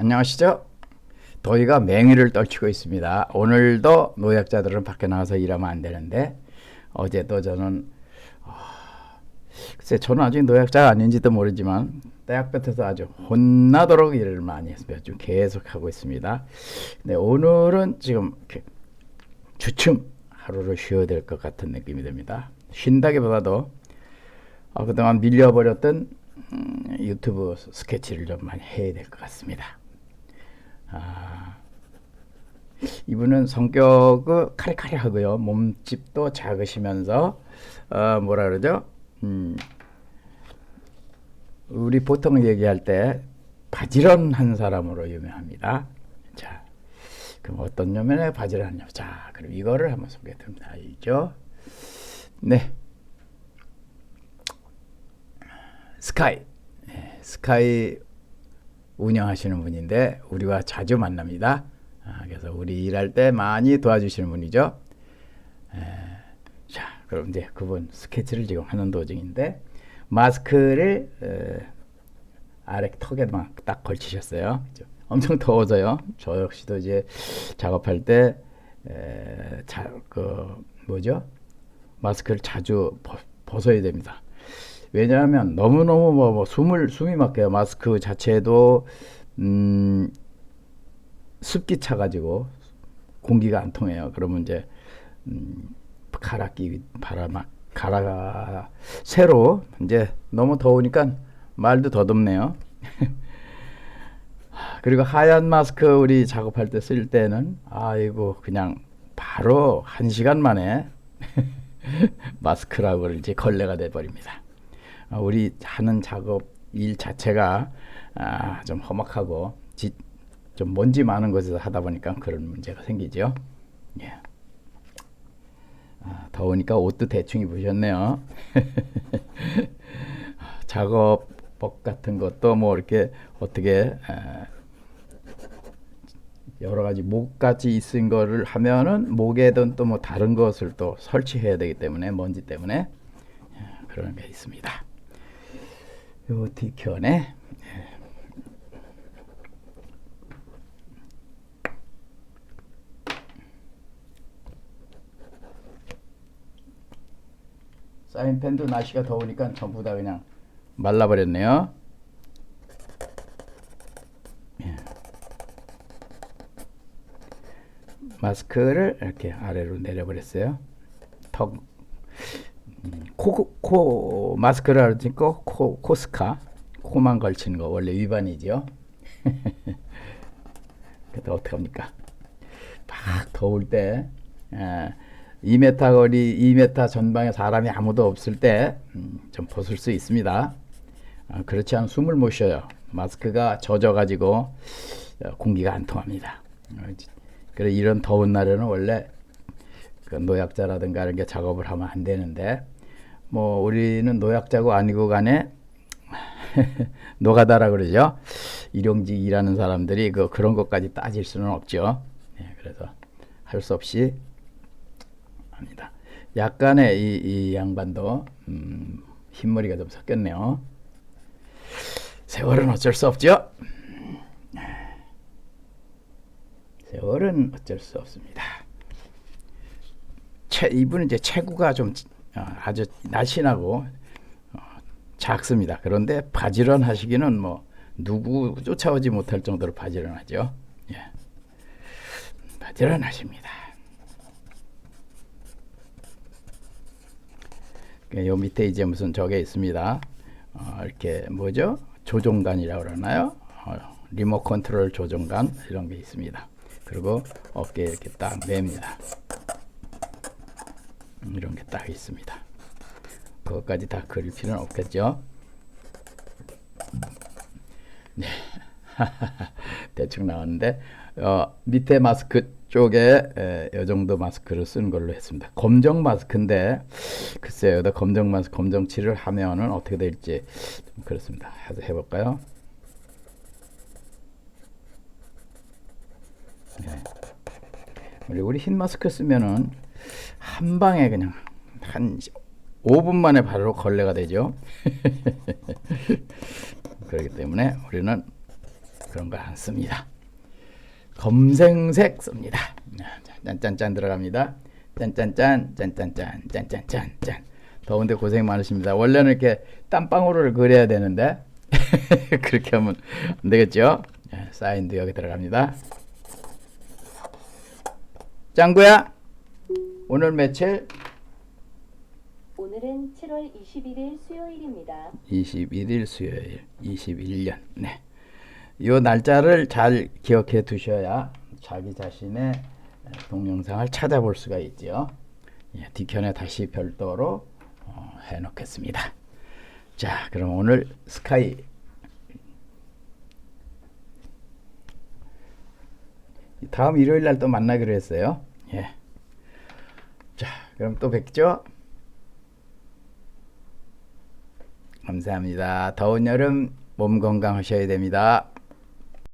안녕하시죠? 더위가 맹위를 떨치고 있습니다. 오늘도 노약자들은 밖에 나가서 일하면 안 되는데 어제도 저는 아, 글쎄 저는 아직 노약자가 아닌지도 모르지만 대학볕에서 아주 혼나도록 일을 많이 했어요. 좀 계속 하고 있습니다. 근데 오늘은 지금 주춤 하루를 쉬어야 될 것 같은 느낌이 듭니다. 쉰다기보다도 어, 그동안 밀려버렸던 음, 유튜브 스케치를 좀 많이 해야 될 것 같습니다. 아, 이분은 성격은 카리카리하고요. 몸집도 작으시면서 어, 뭐라 그러죠? 음, 우리 보통 얘기할 때 바지런한 사람으로 유명합니다. 자, 그럼 어떤 녀면에 바지런하냐? 자, 그럼 이거를 한번 소개해 드립니다. 이죠? 네. 스카이. 네, 스카이 운영하시는 분인데 우리와 자주 만납니다. 아, 그래서 우리 일할 때 많이 도와주시는 분이죠. 에, 자, 그럼 이제 그분 스케치를 지금 하는 도중인데 마스크를 에, 아래 턱에만 딱 걸치셨어요. 엄청 더워서요. 저 역시도 이제 작업할 때 에, 자, 그 뭐죠? 마스크를 자주 벗, 벗어야 됩니다. 왜냐하면 너무너무 뭐, 뭐 숨을 숨이 막혀요. 마스크 자체도 음, 습기 차 가지고 공기가 안 통해요. 그러면 이제 음, 갈아 끼 바람 갈아가 새로 이제 너무 더우니까 말도 더덥네요. 그리고 하얀 마스크 우리 작업할 때 쓸 때는 아이고 그냥 바로 한 시간 만에 마스크라고 이제 걸레가 돼 버립니다. 어, 우리 하는 작업 일 자체가 아, 좀 험악하고 지, 좀 먼지 많은 곳에서 하다 보니까 그런 문제가 생기죠. 예. 아, 더우니까 옷도 대충 입으셨네요. 작업복 같은 것도 뭐 이렇게 어떻게 에, 여러 가지 목까지 있은 거를 하면은 목에든 또 뭐 다른 것을 또 설치해야 되기 때문에 먼지 때문에 예, 그런 게 있습니다. 요 디켠에 사인펜도 날씨가 더우니까 전부 다 그냥 말라버렸네요. 예. 마스크를 이렇게 아래로 내려버렸어요. 턱, 음, 코, 코 마스크를 하지 코, 코, 코스카 코만 걸치는 거 원래 위반이죠. 그래도 어떻게 합니까? 막 더울 때 에, 2m 거리, 2m 전방에 사람이 아무도 없을 때좀 음, 벗을 수 있습니다. 어, 그렇지 않으면 숨을 못 쉬어요. 마스크가 젖어가지고 어, 공기가 안 통합니다. 어, 그래 이런 더운 날에는 원래 그 노약자라든가 이런 게 작업을 하면 안 되는데 뭐 우리는 노약자고 아니고 간에 노가다라 그러죠. 일용직 일하는 사람들이 그 그런 것까지 따질 수는 없죠. 네, 그래서 할 수 없이 합니다. 약간의 이, 이 양반도 음, 흰머리가 좀 섞였네요. 세월은 어쩔 수 없죠. 세월은 어쩔 수 없습니다. 체, 이분은 이제 체구가 좀 어, 아주 날씬하고 어, 작습니다. 그런데 바지런 하시기는 뭐 누구 쫓아오지 못할 정도로 바지런하죠. 예. 바지런하십니다. 요 밑에 이제 무슨 저게 있습니다. 어, 이렇게 뭐죠? 조종관이라고 그러나요? 어, 리모 컨트롤 조종관 이런 게 있습니다. 그리고 어깨에 이렇게 딱 맵니다. 이런 게 딱 있습니다. 그것까지 다 그릴 필요는 없겠죠. 네. 대충 나왔는데 어, 밑에 마스크 쪽에 에, 이 정도 마스크를 쓰는 걸로 했습니다. 검정 마스크인데 글쎄요, 여기다 검정 마스크 검정 칠을 하면은 어떻게 될지 좀 그렇습니다. 해서 해볼까요? 네. 우리 흰 마스크 쓰면은 한 방에 그냥 한 5분 만에 바로 걸레가 되죠. 그렇기 때문에 우리는 그런 거안 씁니다. 검생색 씁니다. 짠짠짠 들어갑니다. 짠짠짠 짠짠짠 짠짠짠 짠. 더운데 고생 많으십니다. 원래는 이렇게 땀방울을 그려야 되는데 그렇게 하면 안 되겠죠? 예, 사인도 여기 들어갑니다. 짱구야, 오늘 며칠? 오늘은 7월 21일 수요일입니다. 21일 수요일, 21년. 네. 요 날짜를 잘 기억해 두셔야 자기 자신의 동영상을 찾아볼 수가 있죠. 예, 뒤편에 다시 별도로 어, 해 놓겠습니다. 자, 그럼 오늘 스카이 다음 일요일 날 또 만나기로 했어요. 예. 자, 그럼 또 뵙죠. 감사합니다. 더운 여름 몸 건강하셔야 됩니다.